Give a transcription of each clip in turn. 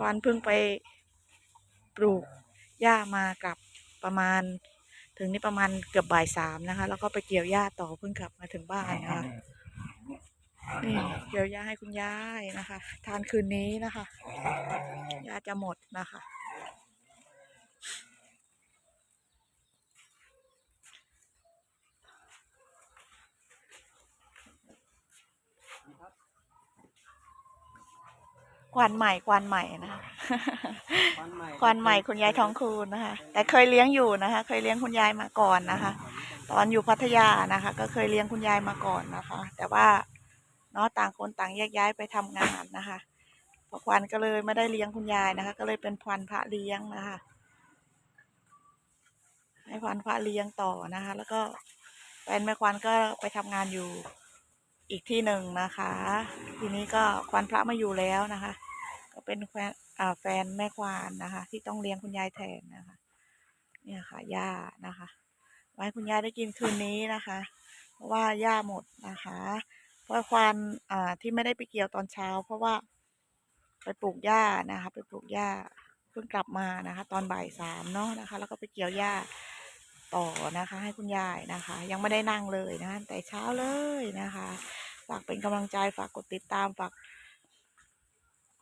ควานเพิ่งไปปลูกหญ้ามากับประมาณ ถึงนี่ประมาณเกือบบ่ายสามนะคะ แล้วก็ไปเกี่ยวหญ้าต่อเพิ่งกลับมาถึงบ้านนะคะนี่เกี่ยวหญ้าให้คุณยายนะคะ ทานคืนนี้นะคะหญ้าจะหมดนะคะ ควันใหม่ควันใหม่นะคะควันใหม่ควันใหม่คุณยายทองคูณนะคะ แต่เคยเลี้ยงอยู่นะคะ เคยเลี้ยงคุณยายมาก่อนนะคะ ตอนอยู่พัทยานะคะ ก็เคยเลี้ยงคุณยายมาก่อนนะคะ แต่ว่าเนาะต่างคนต่างแยกย้ายไปทำงานนะคะพอควันก็เลยไม่ได้เลี้ยงคุณยายนะคะ ก็เลยเป็นควันพระเลี้ยงนะคะ ให้ควันพระเลี้ยงต่อนะคะ แล้วก็แฟนแม่ควันก็ไปทำงานอยู่ อีกที่หนึ่งนะคะ ทีนี้ก็ควันพระมาอยู่แล้วนะคะ ก็เป็นแฟนแฟนแม่ควานนะคะ ที่ต้องเลี้ยงคุณยายแทนนะคะ เนี่ยค่ะย่านะคะ ไว้คุณยายได้กินคืนนี้นะคะ เพราะว่าหญ้าหมดนะคะเพราะควานอ่าที่ไม่ได้ไปเกี่ยวตอนเช้า เพราะว่าไปปลูกหญ้านะคะ ไปปลูกหญ้าเพิ่งกลับมานะคะ ตอนบ่ายสามเนาะนะคะ แล้วก็ไปเกี่ยวหญ้าต่อนะคะ ให้คุณยายนะคะ ยังไม่ได้นั่งเลยนะะแต่เช้าเลยนะคะ ฝากเป็นกำลังใจ ฝากกดติดตาม ฝาก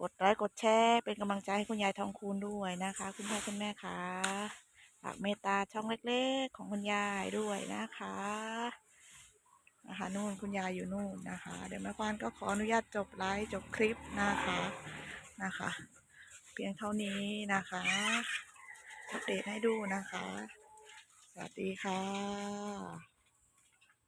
กดไลค์ กดแชร์ เป็นกำลังใจให้คุณยายทองคูณด้วยนะคะ คุณพ่อคุณแม่คะฝากเมตตาช่องเล็ก ๆ ของคุณยายด้วยนะคะนะคะนู่นคุณยายอยู่นู่นนะคะ เดี๋ยวแม่ควานก็ขออนุญาตจบไลฟ์จบคลิปนะคะนะคะ เพียงเท่านี้นะคะอัปเดตให้ดูนะคะ สวัสดีค่ะ